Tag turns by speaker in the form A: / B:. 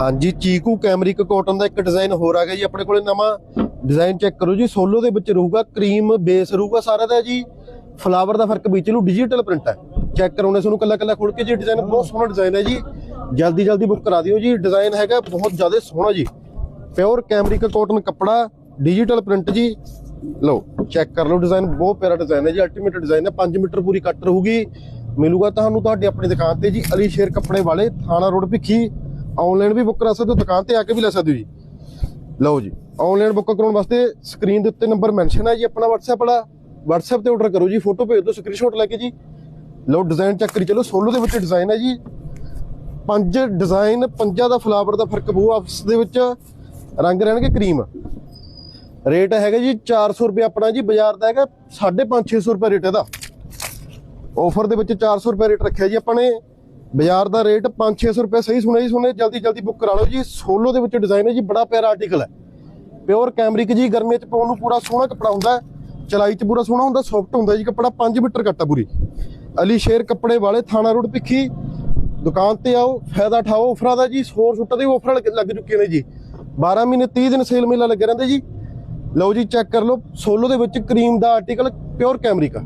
A: ਹਾਂਜੀ, ਚੀਕੂ cambric cotton ਦਾ ਇੱਕ design ਹੋਰ ਆ ਗਿਆ ਜੀ, ਆਪਣੇ ਕੋਲੇ ਨਵਾਂ ਡਿਜ਼ਾਈਨ ਚੈੱਕ ਕਰੋ ਜੀ ਸੋਲੋ ਦੇ ਵਿੱਚ ਰਹੂਗਾ ਕਰੀਮ ਬੇਸ ਰਹੂਗਾ ਸਾਰਾ ਦਾ ਜੀ ਫਲਾਵਰ ਦਾ ਫ਼ਰਕ ਵਿੱਚ ਨੂੰ ਡਿਜੀਟਲ ਪ੍ਰਿੰਟ ਹੈ। ਚੈੱਕ ਕਰਾਉਣੇ ਤੁਹਾਨੂੰ ਕੱਲਾ ਕੱਲਾ ਖੋਲ ਕੇ ਜੀ ਡਿਜ਼ਾਈਨ ਬਹੁਤ ਸੋਹਣਾ ਡਿਜ਼ਾਈਨ ਹੈ ਜੀ। ਜਲਦੀ ਜਲਦੀ ਬੁੱਕ ਕਰਾ ਦਿਓ ਜੀ ਡਿਜ਼ਾਈਨ ਹੈਗਾ ਬਹੁਤ ਜ਼ਿਆਦਾ ਸੋਹਣਾ ਜੀ। ਪਿਓਰ ਕੈਮਰਿਕ ਕਾਟਨ ਕੱਪੜਾ ਡਿਜੀਟਲ ਪ੍ਰਿੰਟ ਜੀ। ਲਓ ਚੈੱਕ ਕਰ ਲਓ ਡਿਜ਼ਾਈਨ ਬਹੁਤ ਪਿਆਰਾ ਡਿਜ਼ਾਈਨ ਹੈ ਜੀ ਅਲਟੀਮੇਟ ਡਿਜ਼ਾਈਨ ਹੈ 5 ਮੀਟਰ ਪੂਰੀ ਕੱਟ ਰਹੂਗੀ। ਮਿਲੂਗਾ ਤੁਹਾਨੂੰ ਤੁਹਾਡੀ ਆਪਣੀ ਦੁਕਾਨ ਤੇ ਜੀ ਅਲੀ ਸ਼ੇਰ ਕੱਪੜੇ ਵਾਲੇ, ਥਾਣਾ ਰੋਡ ਭਿੱਖੀ। ਆਨਲਾਈਨ ਵੀ ਬੁੱਕ ਕਰਾ ਸਕਦੇ ਹੋ, ਦੁਕਾਨ ਤੇ ਆ ਕੇ ਵੀ ਲੈ ਸਕਦੇ ਹੋ ਜੀ। ਲਓ ਜੀ, ਆਨਲਾਈਨ ਬੁੱਕ ਕਰਾਉਣ ਵਾਸਤੇ ਸਕਰੀਨ ਦੇ ਉੱਤੇ ਨੰਬਰ ਮੈਂਸ਼ਨ ਹੈ ਜੀ, ਆਪਣਾ WhatsApp ਵਾਲਾ। WhatsApp ਤੇ ਆਰਡਰ ਕਰੋ ਜੀ ਫੋਟੋ ਭੇਜ ਦਿਓ ਸਕਰੀਨਸ਼ਾਟ ਲੈ ਕੇ ਜੀ। ਲਓ ਡਿਜ਼ਾਈਨ ਚੈੱਕ ਕਰੀ ਚਲੋ ਸੋਲੋ ਦੇ ਵਿੱਚ ਡਿਜ਼ਾਈਨ ਹੈ ਜੀ। ਪੰਜ ਡਿਜ਼ਾਈਨ ਪੰਜਾਂ ਦਾ ਫਲਾਵਰ ਦਾ ਫ਼ਰਕ ਬੂ ਆਪਸ ਦੇ ਵਿੱਚ ਰੰਗ ਰਹਿਣਗੇ ਕਰੀਮ। ਰੇਟ ਹੈਗਾ ਜੀ 400 ਰੁਪਏ ਆਪਣਾ ਜੀ, ਬਾਜ਼ਾਰ ਦਾ ਹੈਗਾ 550 600 ਰੁਪਏ ਰੇਟ ਇਹਦਾ। ਆਫਰ ਦੇ ਵਿੱਚ 400 ਰੁਪਏ ਰੇਟ ਰੱਖਿਆ ਜੀ ਆਪਾਂ ਨੇ। ਬਾਜ਼ਾਰ ਦਾ ਰੇਟ 5-600 ਰੁਪਏ, ਸਹੀ ਸੁਣਿਆ ਜੀ, ਸੁਣੇ ਜਲਦੀ ਜਲਦੀ ਬੁੱਕ ਕਰਾ ਲਓ ਜੀ। ਸੋਲੋ ਦੇ ਵਿੱਚ ਡਿਜ਼ਾਈਨ ਹੈ ਜੀ, ਬੜਾ ਪਿਆਰਾ ਆਰਟੀਕਲ ਹੈ। ਪਿਓਰ ਕੈਮਰਿਕ ਜੀ ਗਰਮੀ ਚ ਪਾਉਣ ਨੂੰ ਪੂਰਾ ਸੋਹਣਾ ਕੱਪੜਾ ਹੁੰਦਾ ਚਲਾਈ ਚ ਪੂਰਾ ਸੋਹਣਾ ਹੁੰਦਾ ਸੌਫਟ ਹੁੰਦਾ ਜੀ, ਕੱਪੜਾ 5 ਮੀਟਰ ਕੱਟਾ ਪੂਰੀ। ਅਲੀ ਸ਼ੇਰ ਕੱਪੜੇ ਵਾਲੇ, ਥਾਣਾ ਰੋਡ ਭਿੱਖੀ। ਦੁਕਾਨ ਤੇ ਆਓ, ਫਾਇਦਾ ਉਠਾਓ ਆਫਰਾਂ ਦਾ ਜੀ ਸੋਰ ਸੁੱਟਾਂ ਦੇ ਆਫਰ ਲੱਗ ਚੁੱਕੇ ਨੇ ਜੀ। 12 ਮਹੀਨੇ 30 ਦਿਨ ਸੇਲ ਮੇਲਾ ਲੱਗਿਆ ਰਹਿੰਦਾ ਜੀ। ਲਓ ਜੀ ਚੈੱਕ ਕਰ ਲਓ, ਸੋਲੋ ਦੇ ਵਿੱਚ ਕਰੀਮ ਦਾ ਆਰਟੀਕਲ ਪਿਓਰ ਕੈਮਰਿਕ